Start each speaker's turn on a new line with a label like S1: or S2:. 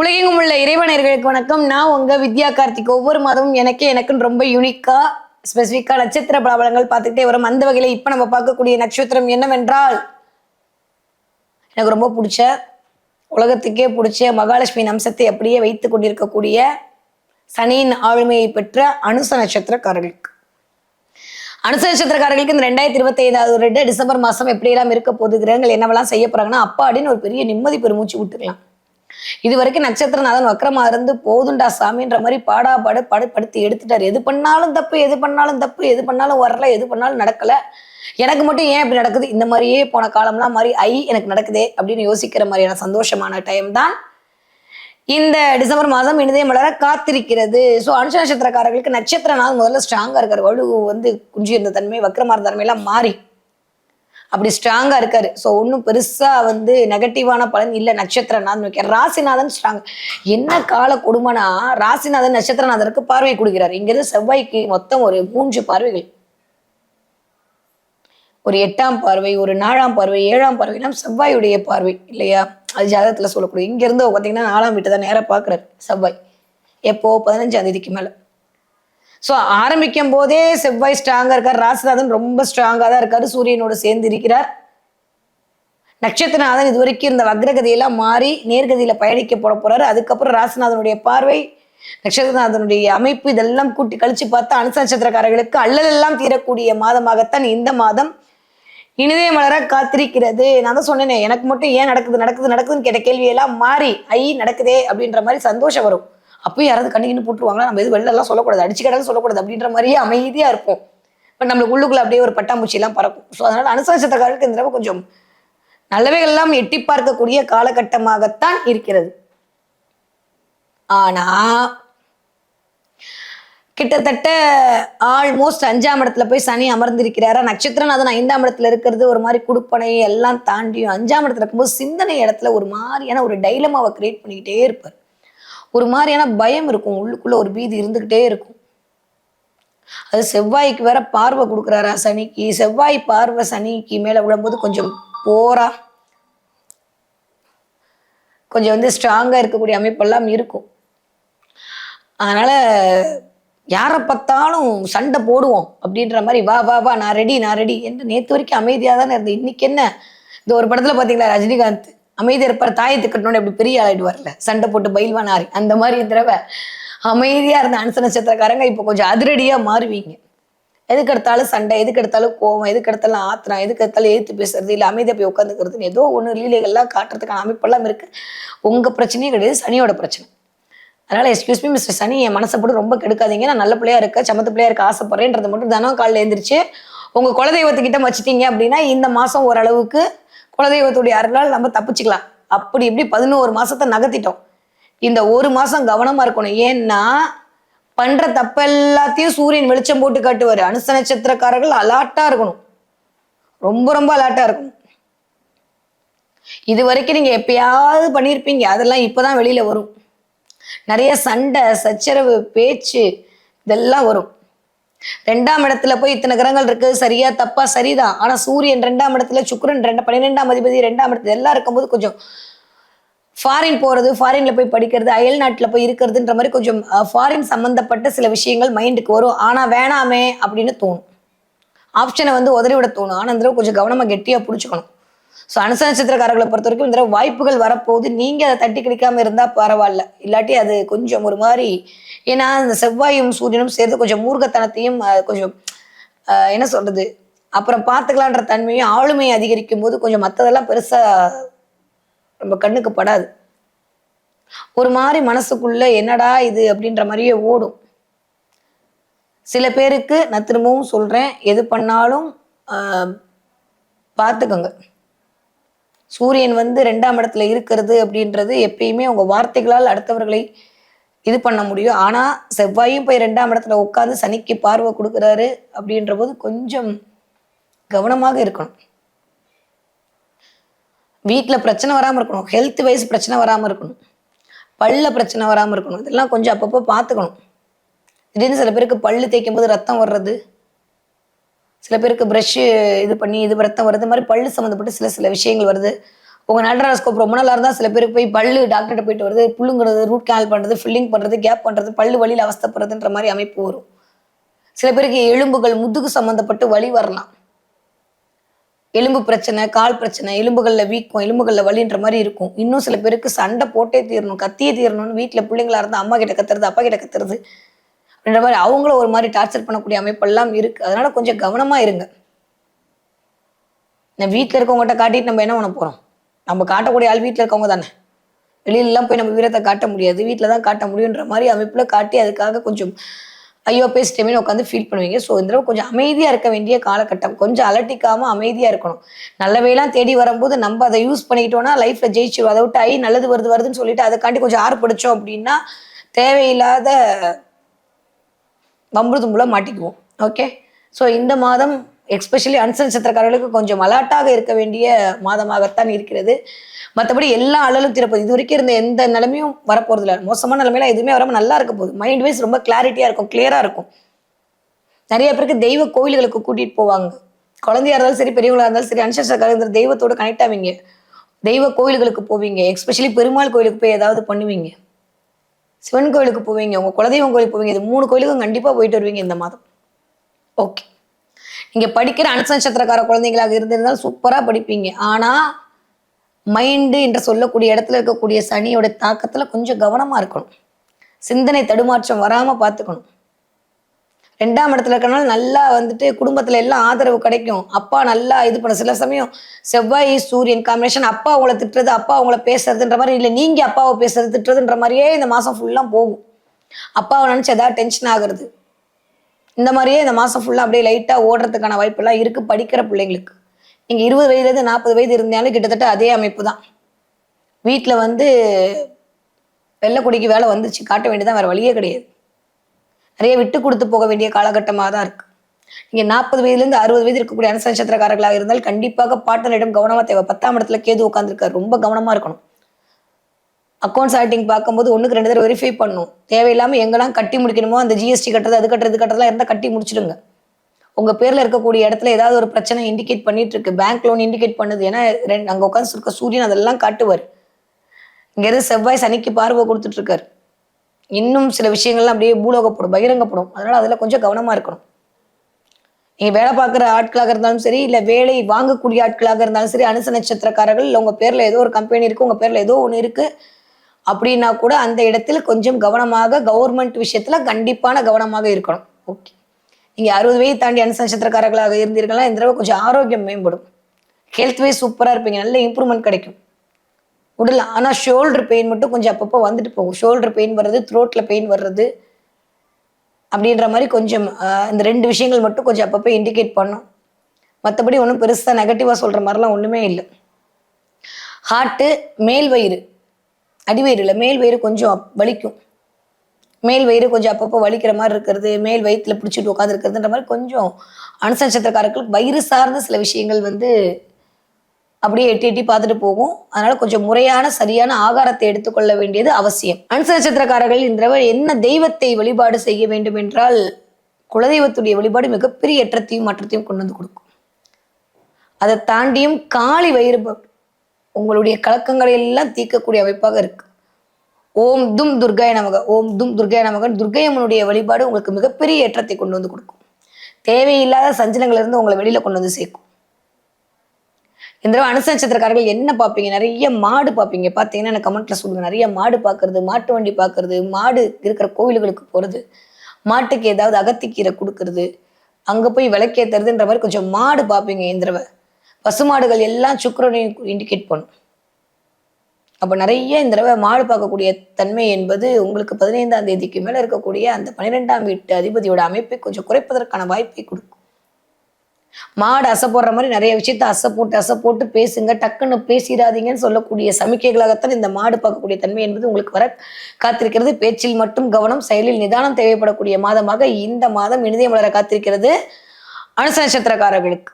S1: உலகெங்கும் உள்ள இறைவனர்களுக்கு வணக்கம். நான் உங்க வித்யா கார்த்திக். ஒவ்வொரு மாதமும் எனக்கே எனக்குன்னு ரொம்ப யூனிக்கா ஸ்பெசிஃபிக்கா நட்சத்திர பலாபலங்கள் பார்த்துக்கிட்டே வரும். அந்த வகையில இப்ப நம்ம பார்க்கக்கூடிய நட்சத்திரம் என்னவென்றால் எனக்கு ரொம்ப பிடிச்ச உலகத்துக்கே பிடிச்ச மகாலட்சுமி அம்சத்தை அப்படியே வைத்து கொண்டிருக்கக்கூடிய சனியின் ஆளுமையை பெற்ற அனுச நட்சத்திரக்காரர்களுக்கு. அனுச நட்சத்திரக்காரர்களுக்கு இந்த ரெண்டாயிரத்தி இருபத்தி ஐந்தாவது ரெண்டு டிசம்பர் மாசம் எப்படியெல்லாம் இருக்க போதுகிறாங்க கிரகங்கள் என்னவெல்லாம் செய்ய போறாங்கன்னா அப்படின்னு ஒரு பெரிய நிம்மதி பெருமூச்சு விட்டுக்கலாம். இது வரைக்கும் நட்சத்திரநாதன் வக்கரமா இருந்து போதுண்டா சாமின்ற மாதிரி பாடா பாடு படு படுத்தி எடுத்துட்டாரு. எது பண்ணாலும் தப்பு எது பண்ணாலும் தப்பு எது பண்ணாலும் வரல எது பண்ணாலும் நடக்கல. எனக்கு மட்டும் ஏன் இப்படி நடக்குது? இந்த மாதிரியே போன காலம்லாம் மாதிரி ஐ எனக்கு நடக்குதே அப்படின்னு யோசிக்கிற மாதிரியான சந்தோஷமான டைம் தான் இந்த டிசம்பர் மாதம் இனிதே மலர காத்திருக்கிறது. ஸோ அனுஷ நட்சத்திரக்காரர்களுக்கு நட்சத்திரநாதன் முதல்ல ஸ்ட்ராங்காக இருக்கிற வலு வந்து குஞ்சி இருந்த தன்மை வக்கரமா இருந்த தன்மையெல்லாம் மாறி. அப்படி ஸ்ட்ராங்கா இருக்காரு. ஸோ ஒன்றும் பெருசா வந்து நெகட்டிவான பலன் இல்லை நட்சத்திரநாதன். வைக்க ராசிநாதன் ஸ்ட்ராங் என்ன கால கொடுமைனா ராசிநாதன் நட்சத்திரநாதனுக்கு பார்வை கொடுக்கிறார். இங்கிருந்து செவ்வாய்க்கு மொத்தம் ஒரு மூன்று பார்வைகள். ஒரு எட்டாம் பார்வை ஒரு நாலாம் பார்வை ஏழாம் பார்வைலாம் செவ்வாயுடைய பார்வை இல்லையா? அது ஜாதகத்தில் சொல்லக்கூடிய இங்கேருந்து பார்த்தீங்கன்னா நாலாம் வீட்டை தான் நேராக பார்க்குறாரு செவ்வாய். எப்போ? பதினஞ்சாம் தேதிக்கு மேலே. ஸோ ஆரம்பிக்கும் போதே செவ்வாய் ஸ்ட்ராங்காக இருக்கார். ராசிநாதன் ரொம்ப ஸ்ட்ராங்காக தான் இருக்காரு. சூரியனோட சேர்ந்து இருக்கிறார். நட்சத்திரநாதன் இது வரைக்கும் இருந்த வக்ரகதியெல்லாம் மாறி நேர்கதியில் பயணிக்க போட போறாரு. அதுக்கப்புறம் ராசிநாதனுடைய பார்வை நட்சத்திரநாதனுடைய அமைப்பு இதெல்லாம் கூட்டி கழிச்சு பார்த்தா அனுச நட்சத்திரக்காரர்களுக்கு அல்லலெல்லாம் தீரக்கூடிய மாதமாகத்தான் இந்த மாதம் இனிதே மலர காத்திருக்கிறது. நான் தான் சொன்னேனே எனக்கு மட்டும் ஏன் நடக்குது நடக்குது நடக்குதுன்னு கேட்ட கேள்வியெல்லாம் மாறி ஐ நடக்குதே அப்படின்ற மாதிரி சந்தோஷம் வரும். அப்பயும் யாராவது கண்ணிக்கின்னு போட்டுருவாங்களா? நம்ம எது வெளிலலாம் சொல்லக்கூடாது. அடிச்சு கடல் சொல்லக்கூடாது அப்படின்ற மாதிரியே அமைதியா இருப்போம். இப்போ நம்மளுக்கு உள்ளுக்குள்ள அப்படியே ஒரு பட்டாம்பூச்சிலாம் பறக்கும். ஸோ அதனால அனுசரிச்சத்தக்காரர்களுக்கு இந்த தடவை கொஞ்சம் நல்லவைகள்லாம் எட்டி பார்க்கக்கூடிய காலகட்டமாகத்தான் இருக்கிறது. ஆனா கிட்டத்தட்ட ஆல்மோஸ்ட் அஞ்சாம் இடத்துல போய் சனி அமர்ந்திருக்கிறாரா? நட்சத்திரநாதன் ஐந்தாம் இடத்துல இருக்கிறது ஒரு மாதிரி குடுப்பனை எல்லாம் தாண்டியும் அஞ்சாம் இடத்துல இருக்கும்போது சிந்தனை இடத்துல ஒரு மாதிரியான ஒரு டைலமாவை கிரியேட் பண்ணிக்கிட்டே இருப்பார். ஒரு மாதிரியான பயம் இருக்கும். உள்ளுக்குள்ள ஒரு பீதி இருந்துக்கிட்டே இருக்கும். அது செவ்வாய்க்கு வேற பார்வை கொடுக்குறாரா சனிக்கு? செவ்வாய் பார்வை சனிக்கு மேலே விழும்போது கொஞ்சம் போரா. கொஞ்சம் வந்து ஸ்ட்ராங்கா இருக்கக்கூடிய அமைப்பெல்லாம் இருக்கும். அதனால யாரை பார்த்தாலும் சண்டை போடுவோம். அப்படின்ற மாதிரி வா வா வா நான் ரெடி நான் ரெடி என்று நேற்று வரைக்கும் அமைதியாக தானே இருந்தேன். இன்னைக்கு என்ன? இந்த ஒரு படத்தில் பார்த்தீங்களா ரஜினிகாந்த்? அமைதி இருப்பார் தாயத்து கட்டணும்னு அப்படி பெரிய ஆளாயிடுவார்ல சண்டை போட்டு பயில்வான் ஆறி. அந்த மாதிரி தடவை அமைதியா இருந்த அனுச நட்சத்திரக்காரங்க இப்போ கொஞ்சம் அதிரடியா மாறுவீங்க. எதுக்கு எடுத்தாலும் சண்டை எதுக்கு எடுத்தாலும் கோவம் எதுக்கு எடுத்தாலும் ஆத்திரம் எதுக்கு எடுத்தாலும் ஏத்து பேசுறது இல்லை அமைதியாக போய் உட்காந்துக்கிறதுன்னு ஏதோ ஒன்று லீலைகள்லாம் காட்டுறதுக்கான அமைப்பெல்லாம் இருக்கு. உங்க பிரச்சனையே கிடையாது சனியோட பிரச்சனை. அதனால எக்ஸ்கியூஸ் மீ மிஸ்டர் சனி என் மனசை போட்டு ரொம்ப கெடுக்காதீங்க. நான் நல்ல பிள்ளையா இருக்க சமத்து பிள்ளையா இருக்க ஆசைப்படுறேன்றது மட்டும் தினம் காலையில் எழுந்திரிச்சு உங்க குலதெய்வத்துக்கிட்ட வச்சுட்டீங்க அப்படின்னா இந்த மாசம் ஓரளவுக்கு குலதெய்வத்துடைய அருளால் நம்ம தப்பிச்சுக்கலாம். அப்படி இப்படி பதினோரு மாசத்தை நகர்த்திட்டோம். இந்த ஒரு மாசம் கவனமா இருக்கணும். ஏன்னா பண்ற தப்பு எல்லாத்தையும் சூரியன் வெளிச்சம் போட்டு காட்டுவார். அனுச நட்சத்திரக்காரர்கள் அலாட்டா இருக்கணும். ரொம்ப ரொம்ப அலாட்டா இருக்கணும். இது வரைக்கும் நீங்க எப்பயாவது பண்ணியிருப்பீங்க அதெல்லாம் இப்பதான் வெளியில வரும். நிறைய சண்டை சச்சரவு பேச்சு இதெல்லாம் வரும். ரெண்டாம் இடத்துல போய் இத்தனை கிரகங்கள் இருக்கு. சரியா தப்பா சரிதான் ஆனா சூரியன் ரெண்டாம் இடத்துல சுக்கரன் ரெண்டு பன்னிரெண்டாம் அதிபதி ரெண்டாம் இடத்துல எல்லாம் இருக்கும்போது கொஞ்சம் ஃபாரின் போகிறது ஃபாரினில் போய் படிக்கிறது அயல் நாட்டில் போய் இருக்கிறதுன்ற மாதிரி கொஞ்சம் ஃபாரின் சம்மந்தப்பட்ட சில விஷயங்கள் மைண்டுக்கு வரும். ஆனால் வேணாமே அப்படின்னு தோணும். ஆப்ஷனை வந்து உதறி விட தோணும். ஆனால் இந்த கொஞ்சம் கவனமாக கெட்டியாக பிடிச்சிக்கணும். ஸோ அனுச நட்சத்திரக்காரர்களை பொறுத்த வரைக்கும் இந்த வாய்ப்புகள் வரப்போகுது. நீங்கள் அதை தட்டி கிடைக்காம இருந்தால் பரவாயில்ல. இல்லாட்டி அது கொஞ்சம் ஒரு மாதிரி ஏன்னா அந்த செவ்வாயும் சூரியனும் சேர்ந்து கொஞ்சம் மூர்க்கத்தனத்தையும் கொஞ்சம் என்ன சொல்கிறது அப்புறம் பார்த்துக்கலான்ற தன்மையும் ஆளுமையை அதிகரிக்கும் போது கொஞ்சம் மற்றதெல்லாம் பெருசாக நம்ம கண்ணுக்கு படாது. ஒரு மாதிரி மனசுக்குள்ள என்னடா இது அப்படின்ற மாதிரியே ஓடும். சில பேருக்கு நான் திரும்பவும் சொல்கிறேன் எது பண்ணாலும் பார்த்துக்கோங்க. சூரியன் வந்து ரெண்டாம் இடத்துல இருக்கிறது அப்படின்றது எப்பயுமே உங்க வார்த்தைகளால் அடுத்தவர்களை இது பண்ண முடியும். ஆனா செவ்வாயும் போய் ரெண்டாம் இடத்துல உட்காந்து சனிக்கு பார்வை கொடுக்குறாரு அப்படின்ற போது கொஞ்சம் கவனமாக இருக்கணும். வீட்டில் பிரச்சனை வராமல் இருக்கணும். ஹெல்த் வைஸ் பிரச்சனை வராமல் இருக்கணும். பல்ல பிரச்சனை வராமல் இருக்கணும். இதெல்லாம் கொஞ்சம் அப்பப்போ பார்த்துக்கணும். திடீர்னு சில பேருக்கு பல்லு தேய்க்கும் போது ரத்தம் வர்றது சில பேருக்கு ப்ரஷ்ஷு இது பண்ணி இது ரத்தம் வருது மாதிரி பல்லு சம்மந்தப்பட்டு சில சில விஷயங்கள் வருது. உங்கள் நல்ராஸ்கோப் ரொம்ப நல்லா இருந்தால் சில பேருக்கு போய் பல்லு டாக்டர்கிட்ட போயிட்டு வருது புல்லுங்கிறது ரூட் கேனல் பண்ணுறது ஃபில்லிங் பண்ணுறது கேப் பண்ணுறது பல்லு வழியில் அவஸ்தப்படுறதுன்ற மாதிரி அமைப்பு வரும். சில பேருக்கு எலும்புகள் முதுகு சம்மந்தப்பட்டு வலி வரலாம். எலும்பு பிரச்சனை கால் பிரச்சனை எலும்புகளில் வீக்கம் எலும்புகளில் வலின்ற மாதிரி இருக்கும். இன்னும் சில பேருக்கு சண்டை போட்டே தீரணும் கத்தியே தீரணும்னு வீட்டில் பிள்ளைங்களா இருந்தால் அம்மா கிட்ட கத்துறது அப்பா கிட்ட கத்துறது. அப்படின்ற மாதிரி அவங்களும் ஒரு மாதிரி டார்ச்சர் பண்ணக்கூடிய அமைப்பெல்லாம் இருக்குது அதனால் கொஞ்சம் கவனமாக இருங்க. நான் வீட்டில் இருக்கவங்ககிட்ட காட்டிட்டு நம்ம என்ன பண்ண போகிறோம் நம்ம காட்டக்கூடிய ஆள் வீட்டில் இருக்கவங்க தானே. வெளியிலலாம் போய் நம்ம வீரத்தை காட்ட முடியாது. வீட்டில் தான் காட்ட முடியுன்ற மாதிரி அமைப்பில் காட்டி அதுக்காக கொஞ்சம் ஐயோ பேசிட்டேமே உட்காந்து ஃபீல் பண்ணுவீங்க. ஸோ இந்த தடவை கொஞ்சம் அமைதியாக இருக்க வேண்டிய காலகட்டம். கொஞ்சம் அலட்டிக்காமல் அமைதியாக இருக்கணும். நல்லவையெல்லாம் தேடி வரும்போது நம்ம அதை யூஸ் பண்ணிக்கிட்டோம்னா லைஃப்பில் ஜெயிச்சு அதை விட்டு ஐ நல்லது வருது வருதுன்னு சொல்லிட்டு அதுக்காண்டி கொஞ்சம் ஆறு பிடிச்சோம் அப்படின்னா தேவையில்லாத வம்புதும்புல மாட்டிக்குவோம். ஓகே ஸோ இந்த மாதம் எக்ஸ்பெஷலி அன்சன் நட்சத்திரக்காரர்களுக்கு கொஞ்சம் அலாட்டாக இருக்க வேண்டிய மாதமாகத்தான் இருக்கிறது. மற்றபடி எல்லா அளவும் திறப்பது இது வரைக்கும் இருந்த எந்த நிலைமையும் வரப்போறது இல்லை மோசமான நிலைமையில எதுவுமே வராமல் நல்லா இருக்க போகுது. மைண்ட் வைஸ் ரொம்ப கிளாரிட்டியாக இருக்கும் கிளியராக இருக்கும். நிறைய பேருக்கு தெய்வ கோயில்களுக்கு கூட்டிகிட்டு போவாங்க. குழந்தையா இருந்தாலும் சரி பெரியவங்களாக இருந்தாலும் சரி அனுசரிச்சக்காரங்க தெய்வத்தோட கனெக்ட் ஆவீங்க. தெய்வ கோயில்களுக்கு போவீங்க. எக்ஸ்பெஷலி பெருமாள் கோயிலுக்கு போய் ஏதாவது பண்ணுவீங்க. சிவன் கோயிலுக்கு போவீங்க உங்கள் குலதெய்வம் கோயிலுக்கு போவீங்க இது மூணு கோயிலுக்கும் கண்டிப்பாக போயிட்டு வருவீங்க இந்த மாதம். ஓகே நீங்கள் படிக்கிற அனுச நட்சத்திரக்கார குழந்தைங்களாக இருந்திருந்தால் சூப்பராக படிப்பீங்க. ஆனால் மைண்டு என்று சொல்லக்கூடிய இடத்துல இருக்கக்கூடிய சனியோட தாக்கத்தில் கொஞ்சம் கவனமாக இருக்கணும். சிந்தனை தடுமாற்றம் வராமல் பார்த்துக்கணும். ரெண்டாம் இடத்துல இருக்கனால நல்லா வந்துட்டு குடும்பத்துல எல்லாம் ஆதரவு கிடைக்கும். அப்பா நல்லா இது பண்ண சில சமயம் செவ்வாய் சூரியன் காம்பினேஷன் அப்பா உங்களை திட்டுறது அப்பா உங்களை பேசுறதுன்ற மாதிரி இல்லை நீங்க அப்பாவை பேசுறது திட்டுறதுன்ற மாதிரியே இந்த மாசம் ஃபுல்லா போகும். அப்பாவை நினச்சி ஏதாவது டென்ஷன் ஆகுறது. இந்த மாதிரியே இந்த மாசம் ஃபுல்லா அப்படியே லைட்டா ஓடுறதுக்கான வாய்ப்பெல்லாம் இருக்கு படிக்கிற பிள்ளைங்களுக்கு. நீங்க இருபது வயதுலேருந்து நாற்பது வயது இருந்தாலும் கிட்டத்தட்ட அதே அமைப்பு தான். வீட்டில் வந்து வெள்ளைக்குடிக்கு வேலை வந்துச்சு. காட்ட வேண்டியதான் வேற வழியே கிடையாது. நிறைய விட்டு கொடுத்து போக வேண்டிய காலகட்டமாக தான் இருக்கு. நீங்க நாற்பது வயதுலேருந்து அறுபது வயது இருக்கக்கூடிய அனுச நட்சத்திரக்காரர்களாக இருந்தால் கண்டிப்பாக பாட்டனிடம் கவனமா தேவை. பத்தாம் இடத்துல கேது உட்காந்துருக்காரு ரொம்ப கவனமா இருக்கணும். அக்கௌண்ட்ஸ் ஆடிட்டிங் பார்க்கும்போது ஒன்றுக்கு ரெண்டு தடவை வெரிஃபை பண்ணும் தேவையில்லாமல் எங்கெல்லாம் கட்டி முடிக்கணுமோ அந்த ஜிஎஸ்டி கட்டுறது அது கட்டுறது கட்டுறதுலாம் இருந்தால் கட்டி முடிச்சிடுங்க. உங்கள் பேரில் இருக்கக்கூடிய இடத்துல ஏதாவது ஒரு பிரச்சனை இண்டிகேட் பண்ணிட்டு இருக்கு பேங்க் லோன் இண்டிகேட் பண்ணுது. ஏன்னா ரெண்டு அங்கே உட்காந்து இருக்க சூரியன் அதெல்லாம் காட்டுவார். இங்கேருந்து செவ்வாய் சனிக்கு பார்வை கொடுத்துட்ருக்காரு இன்னும் சில விஷயங்கள்லாம் அப்படியே பூலோகப்படும் பகிரங்கப்படும். அதனால அதில் கொஞ்சம் கவனமாக இருக்கணும். நீங்கள் வேலை பார்க்குற ஆட்களாக இருந்தாலும் சரி இல்லை வேலை வாங்கக்கூடிய ஆட்களாக இருந்தாலும் சரி அனுச நட்சத்திரக்காரர்கள் இல்லை உங்கள் பேரில் ஏதோ ஒரு கம்பெனி இருக்குது உங்கள் பேரில் ஏதோ ஒன்று இருக்குது அப்படின்னா கூட அந்த இடத்துல கொஞ்சம் கவனமாக கவர்மெண்ட் விஷயத்தில் கண்டிப்பான கவனமாக இருக்கணும். ஓகே நீங்கள் அறுபது வயது தாண்டி அனுச நட்சத்திரக்காரர்களாக இருந்தீர்கள்னா இந்த தடவை கொஞ்சம் ஆரோக்கியம் மேம்படும். ஹெல்த் வைஸ் சூப்பராக இருப்பீங்க நல்ல இம்ப்ரூவ்மெண்ட் கிடைக்கும். உடல் ஆனால் ஷோல்டர் பெயின் மட்டும் கொஞ்சம் அப்பப்போ வந்துட்டு போகும். ஷோல்டர் பெயின் வர்றது த்ரோட்ல பெயின் வர்றது அப்படின்ற மாதிரி கொஞ்சம் இந்த ரெண்டு விஷயங்கள் மட்டும் கொஞ்சம் அப்பப்போ இண்டிகேட் பண்ணும். மற்றபடி ஒன்றும் பெருசாக நெகட்டிவாக சொல்கிற மாதிரிலாம் ஒன்றுமே இல்லை. ஹார்ட்டு மேல் வயிறு அடிவயிறு இல்லை மேல் வயிறு கொஞ்சம் அப்- வலிக்கும். மேல் வயிறு கொஞ்சம் அப்பப்போ வலிக்கிற மாதிரி இருக்கிறது மேல் வயிற்றுல பிடிச்சிட்டு உட்காந்துருக்கிறதுன்ற மாதிரி கொஞ்சம் அனுசநட்சத்திரக்காரர்களுக்கு வயிறு சார்ந்த சில விஷயங்கள் வந்து அப்படியே எட்டி எட்டி பார்த்துட்டு போகும். அதனால கொஞ்சம் முறையான சரியான ஆகாரத்தை எடுத்துக்கொள்ள வேண்டியது அவசியம். அனுச நட்சத்திரக்காரர்கள் இந்த தடவை என்ன தெய்வத்தை வழிபாடு செய்ய வேண்டும் என்றால் குலதெய்வத்துடைய வழிபாடு மிகப்பெரிய ஏற்றத்தையும் மாற்றத்தையும் கொண்டு வந்து கொடுக்கும். அதை தாண்டியும் காளி வயிறு உங்களுடைய கலக்கங்களை எல்லாம் தீர்க்கக்கூடிய அமைப்பாக இருக்கு. ஓம் தும் துர்காய நமக ஓம் தும் துர்காய நமகன் துர்கையம்மனுடைய வழிபாடு உங்களுக்கு மிகப்பெரிய ஏற்றத்தை கொண்டு வந்து கொடுக்கும். தேவையில்லாத சஞ்சலங்கள் இருந்து உங்களை வெளியில கொண்டு வந்து சேர்க்கும். இந்த தடவை அனுச நட்சத்திரக்காரர்கள் என்ன பார்ப்பீங்க? நிறைய மாடு பார்ப்பீங்க. பார்த்தீங்கன்னா எனக்கு கமெண்ட்ல சொல்லுங்க. நிறைய மாடு பார்க்கறது மாட்டு வண்டி பார்க்கறது மாடு இருக்கிற கோவில்களுக்கு போறது மாட்டுக்கு ஏதாவது அகத்திக்கீரை கொடுக்கறது அங்க போய் விளக்கேத்துறதுன்ற மாதிரி கொஞ்சம் மாடு பார்ப்பீங்க இந்த தடவை. பசுமாடுகள் எல்லாம் சுக்கரனையும் இண்டிகேட் பண்ணும். அப்போ நிறைய இந்த தடவை மாடு பார்க்கக்கூடிய தன்மை என்பது உங்களுக்கு பதினைந்தாம் தேதிக்கு மேலே இருக்கக்கூடிய அந்த பன்னிரெண்டாம் வீட்டு அதிபதியோட அமைப்பை கொஞ்சம் குறைப்பதற்கான வாய்ப்பை கொடுக்கும். மாடு அசை போடுற மாதிரி நிறைய விஷயத்த அசை போட்டு அசை போட்டு பேசுங்க. டக்குன்னு பேசிடாதீங்கன்னு சொல்லக்கூடிய சமிக்கைகளாகத்தான் இந்த மாடு பார்க்கக்கூடிய தன்மை என்பது உங்களுக்கு வர காத்திருக்கிறது. பேச்சில் மட்டும் கவனம் செயலில் நிதானம் தேவைப்படக்கூடிய மாதமாக இந்த மாதம் இனிதயம் வளர காத்திருக்கிறது அனுச நட்சத்திரக்காரர்களுக்கு